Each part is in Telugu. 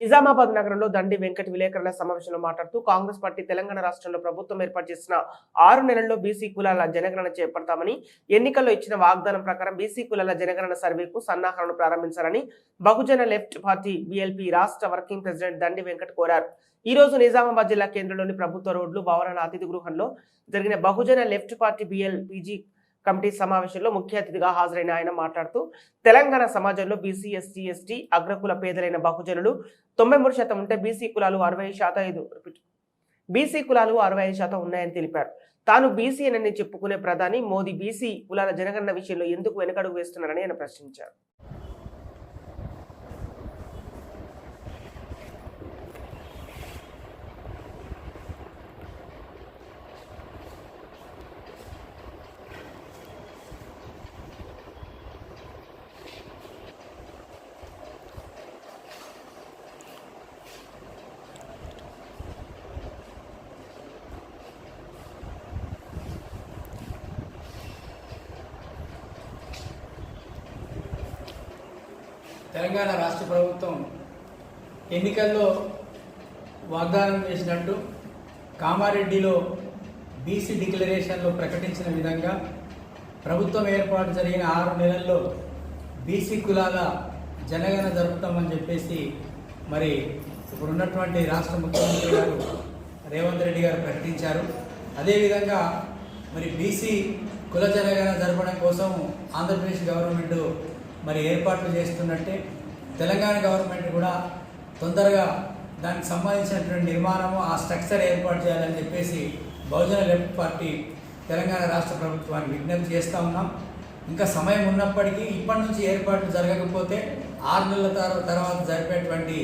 నిజామాబాద్ నగరంలో దండి వెంకట విలేకరుల సమావేశంలో మాట్లాడుతూ కాంగ్రెస్ పార్టీ తెలంగాణ రాష్ట్రంలో ప్రభుత్వం ఏర్పాటు చేసిన ఆరు నెలల్లో బీసీ కులాల జనగణన చేపడతామని ఎన్నికల్లో ఇచ్చిన వాగ్దానం ప్రకారం బీసీ కులాల జనగణన సర్వేకు సన్నాహాలను ప్రారంభించాలని బహుజన లెఫ్ట్ పార్టీ బీఎల్పీ రాష్ట్ర వర్కింగ్ ప్రెసిడెంట్ దండి వెంకట్ కోరారు. ఈ రోజు నిజామాబాద్ జిల్లా కేంద్రంలోని ప్రభుత్వ రోడ్లు భవనాల అతిథి గృహంలో జరిగిన Bahujan left party BLPG committee సమావేశంలో ముఖ్య అతిథిగా హాజరైన ఆయన మాట్లాడుతూ తెలంగాణ సమాజంలో బీసీ ఎస్సీ ఎస్టీ అగ్రకుల పేదలైన బహుజనులు తొంభై మూడు శాతం ఉంటే బీసీ కులాలు అరవై శాతం ఐదు బీసీ కులాలు అరవై ఐదు శాతం ఉన్నాయని తెలిపారు. తాను బీసీ అని చెప్పుకునే ప్రధాని మోదీ బీసీ కులాల జనగణన విషయంలో ఎందుకు వెనకడుగు వేస్తున్నారని ఆయన ప్రశ్నించారు. తెలంగాణ రాష్ట్ర ప్రభుత్వం ఎన్నికల్లో వాగ్దానం చేసినట్టు కామారెడ్డిలో బీసీ డిక్లరేషన్లో ప్రకటించిన విధంగా ప్రభుత్వం ఏర్పాటు జరిగిన ఆరు నెలల్లో బీసీ కులాల జనగణ జరుపుతామని చెప్పేసి మరి ఇప్పుడు ఉన్నటువంటి రాష్ట్ర ముఖ్యమంత్రి గారు రేవంత్ రెడ్డి గారు ప్రకటించారు. అదేవిధంగా మరి బీసీ కుల జనగణన జరపడం కోసం ఆంధ్రప్రదేశ్ గవర్నమెంట్ మరి ఏర్పాట్లు చేస్తున్నట్టే తెలంగాణ గవర్నమెంట్ కూడా తొందరగా దానికి సంబంధించినటువంటి నిర్మాణము ఆ స్ట్రక్చర్ ఏర్పాటు చేయాలని చెప్పేసి బహుజన లెఫ్ట్ పార్టీ తెలంగాణ రాష్ట్ర ప్రభుత్వాన్ని విజ్ఞప్తి చేస్తూ ఉన్నాం. ఇంకా సమయం ఉన్నప్పటికీ ఇప్పటి నుంచి ఏర్పాట్లు జరగకపోతే ఆరు నెలల తర్వాత జరిపేటువంటి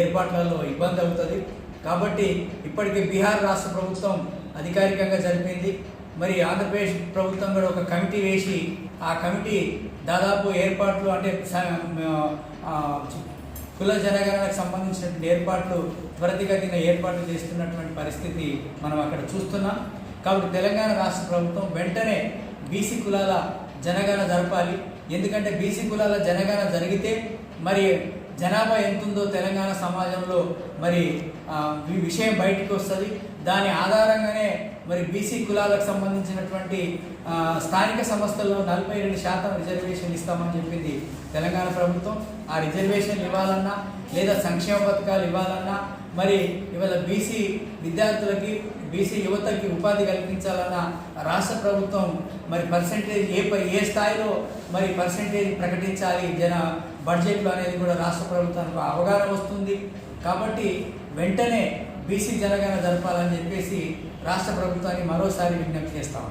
ఏర్పాట్లలో ఇబ్బంది అవుతుంది. కాబట్టి ఇప్పటికే బీహార్ రాష్ట్ర ప్రభుత్వం అధికారికంగా జరిపింది. మరి ఆంధ్రప్రదేశ్ ప్రభుత్వం కూడా ఒక కమిటీ వేసి ఆ కమిటీ దాదాపు ఏర్పాట్లు అంటే కుల జనగణనకు సంబంధించినటువంటి ఏర్పాట్లు త్వరితగతిన ఏర్పాట్లు చేస్తున్నటువంటి పరిస్థితి మనం అక్కడ చూస్తున్నాం. కాబట్టి తెలంగాణ రాష్ట్ర ప్రభుత్వం వెంటనే బీసీ కులాల జనగణన జరపాలి. ఎందుకంటే బీసీ కులాల జనగణన జరిగితే మరి జనాభా ఎంతుందో తెలంగాణ సమాజంలో మరి విషయం బయటికి వస్తుంది. దాని ఆధారంగానే మరి బీసీ కులాలకు సంబంధించినటువంటి స్థానిక సంస్థల్లో నలభై రెండు శాతం రిజర్వేషన్ ఇస్తామని చెప్పింది తెలంగాణ ప్రభుత్వం. ఆ రిజర్వేషన్ ఇవ్వాలన్నా లేదా సంక్షేమ పథకాలు ఇవ్వాలన్నా మరి ఇవాళ బీసీ విద్యార్థులకి బీసీ యువతకి ఉపాధి కల్పించాలన్న రాష్ట్ర ప్రభుత్వం మరి పర్సంటేజ్ ఏ ఏ స్థాయిలో మరి పర్సంటేజ్ ప్రకటించాలి జన బడ్జెట్లో అనేది కూడా రాష్ట్ర ప్రభుత్వానికి అవగాహన వస్తుంది. కాబట్టి వెంటనే బీసీ జనగణన జరపాలని చెప్పేసి రాష్ట్ర ప్రభుత్వాన్ని మరోసారి విజ్ఞప్తి చేస్తాం